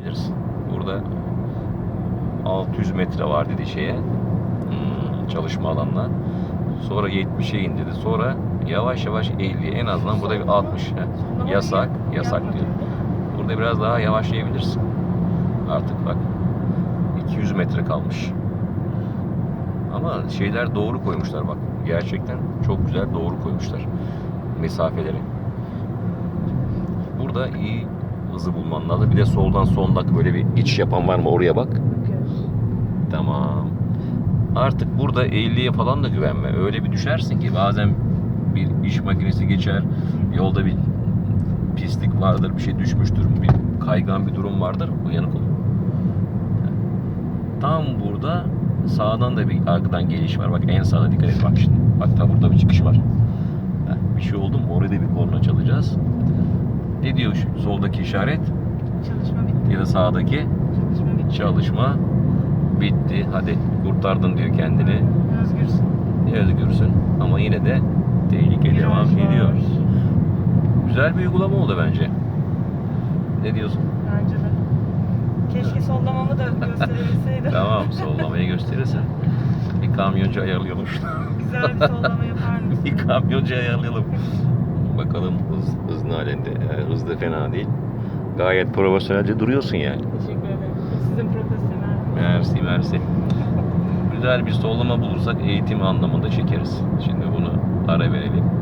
Biliriz. Burada 600 metre var dedi şeye hmm, çalışma alanına. Sonra 70'e indi dedi. Sonra yavaş yavaş 50 en azından burada bir 60. he. Yasak, yasak diyor. Burada biraz daha yavaşlayabilirsin. Artık bak 200 metre kalmış. Ama şeyler doğru koymuşlar bak. Gerçekten çok güzel doğru koymuşlar mesafeleri. Burada iyi hızı bulman lazım. Bir de soldan son dakika böyle bir iç yapan var mı oraya bak. Tamam. Artık burada 50'ye falan da güvenme. Öyle bir düşersin ki bazen bir iş makinesi geçer. Yolda bir pislik vardır, bir şey düşmüştür, bir kaygan bir durum vardır. Uyanık ol. Tam burada sağdan da bir arkadan geliş var. Bak en sağda dikkat et bak şimdi. Bak tam burada bir çıkış var. Bir şey oldu mu orada bir korna çalacağız. Ne diyor şu soldaki işaret Çalışma bitti. ya da sağdaki Çalışma bitti. çalışma bitti. Hadi kurtardın diyor kendini. Özgürsün. Özgürsün ama yine de tehlike Viraj devam var. ediyor. Güzel bir uygulama oldu bence. Ne diyorsun? Bence de. Keşke sollamamı da gösterebilseydim. tamam sollamayı gösterirsen. Bir kamyoncu ayarlayalım. Güzel bir sollama yapar mısın? bir kamyoncu ayarlayalım. Bakalım hız, hız halinde. Yani hız da fena değil. Gayet profesyonelce duruyorsun yani. Teşekkür ederim. Sizin profesyonel. Mersi mersi. Güzel bir sollama bulursak eğitim anlamında çekeriz. Şimdi bunu ara verelim.